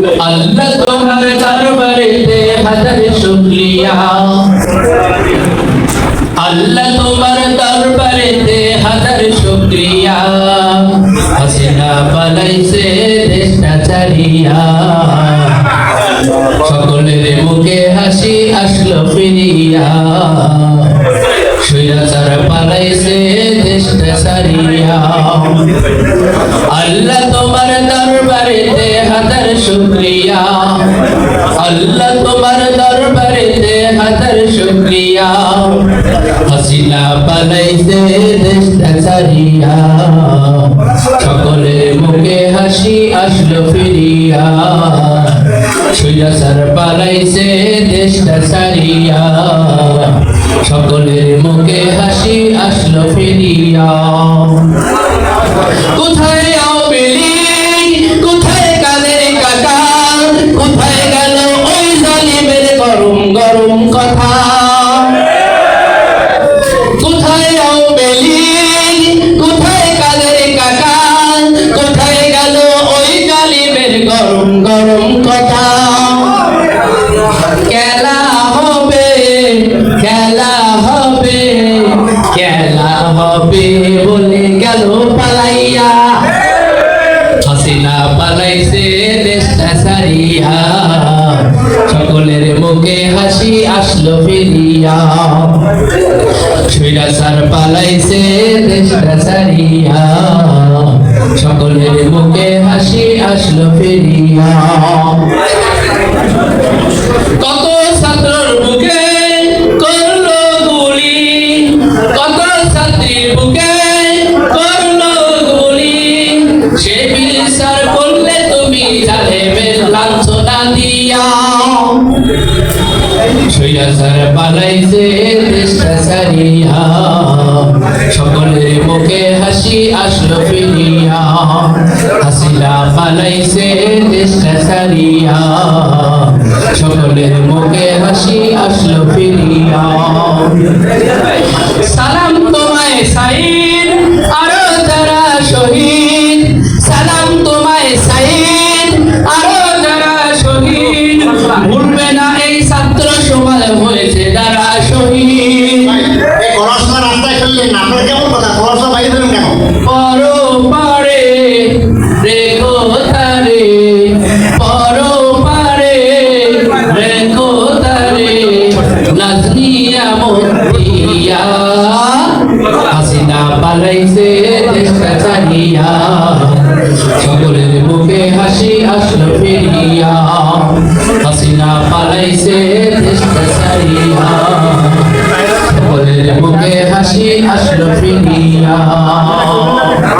আল্লাহ তোমার দরবারেতে আল্লাহ তোমার দরবারেতে হাজার শুকরিয়া। সকলের মুখে হাসি আসলো ফিরিয়া। সুয়াচার পালাইছে সারিয়া। আল্লাহ তোমার দরবারেতে হাজার শুকরিয়া। আল্লাহ তোমার দরবারেতে হাজার শুকরিয়া। হাসিনা পালাইছে দেশটা সারিয়া সকলের মুখে হাসি আসলো ফিরিয়া। সুয়াচার পালাইছে দেশটা সারিয়া সকলের মুখে হাসি আসলো ফিরিয়া কোথায় কোথায় কাকা? কোথায় গেল ওই কথা? কোথায় কোথায় কাকা? কোথায় গেল ওই গরম গরম কথা? খেলা হবে বলে গেল পালাইয়া। হাসিনা পালাইছে দেশটা সারিয়া সকলের মুখে হাসি আসলো ফিরিয়া। সুইরাসার পালাইছে দেশটা সারিয়া সকলের মুখে হাসি আসলো ফিরিয়া। সকলের মুখে হাসি আসলো ফিরিয়া। হাসিলা পালাইছে দেশটা সারিয়া সকলের মুখে হাসি আসলো ফিরিয়া। সালাম সাইন আরও যারা শহীদ সালাম তোমায় সাইন আরও যারা শহীদ। ভুলবে না এই ছাত্র সমাজ হয়েছে যারা শহীদ। রেখো তারে। রেখো তারে। নাজনিয়া পালাইছে দেশটা চাহিয়া সকলের মুখে হাসি আসলো ফিরিয়া। হাসিনা পালাইছে দেশটা চাহিয়া সকলের মুখে হাসি আসলো ফিরিয়া।